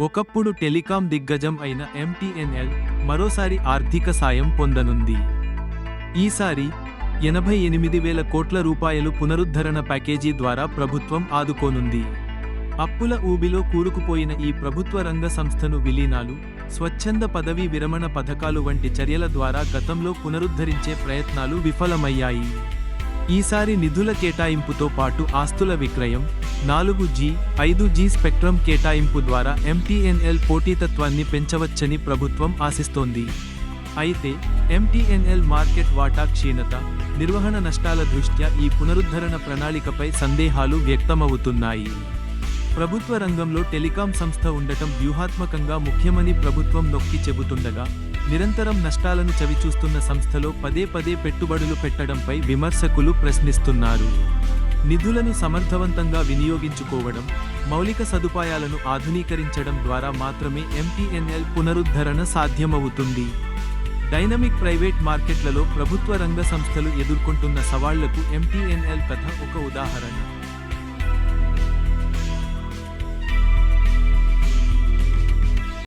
ఒకప్పుడు టెలికాం దిగ్గజం అయిన ఎంటీఎన్ఎల్ మరోసారి ఆర్థిక సాయం పొందనుంది. ఈసారి ఎనభై ఎనిమిది వేల కోట్ల రూపాయలు పునరుద్ధరణ ప్యాకేజీ ద్వారా ప్రభుత్వం ఆదుకోనుంది. అప్పుల ఊబిలో కూరుకుపోయిన ఈ ప్రభుత్వ రంగ సంస్థను విలీనాలు స్వచ్ఛంద పదవీ విరమణ పథకాలు వంటి చర్యల ద్వారా గతంలో పునరుద్ధరించే ప్రయత్నాలు విఫలమయ్యాయి. ఈసారి నిధుల కేటాయింపుతో పాటు ఆస్తుల విక్రయం నాలుగు జీ ఐదు జీ స్పెక్ట్రమ్ కేటాయింపు ద్వారా ఎంటీఎన్ఎల్ పోటీతత్వాన్ని పెంచవచ్చని ప్రభుత్వం ఆశిస్తోంది. అయితే ఎంటీఎన్ఎల్ మార్కెట్ వాటా క్షీణత నిర్వహణ నష్టాల దృష్ట్యా ఈ పునరుద్ధరణ ప్రణాళికపై సందేహాలు వ్యక్తమవుతున్నాయి. ప్రభుత్వ రంగంలో టెలికాం సంస్థ ఉండటం వ్యూహాత్మకంగా ముఖ్యమని ప్రభుత్వం నొక్కి చెబుతుండగా నిరంతరం నష్టాలను చవిచూస్తున్న సంస్థలో పదే పదే పెట్టుబడులు పెట్టడంపై విమర్శకులు ప్రశ్నిస్తున్నారు. నిధులను సమర్థవంతంగా వినియోగించుకోవడం మౌలిక సదుపాయాలను ఆధునీకరించడం ద్వారా మాత్రమే ఎంటీఎన్ఎల్ పునరుద్ధరణ సాధ్యమవుతుంది. డైనమిక్ ప్రైవేట్ మార్కెట్లలో ప్రభుత్వ రంగ సంస్థలు ఎదుర్కొంటున్న సవాళ్ళకు ఎంటీఎన్ఎల్ కథ ఒక ఉదాహరణ.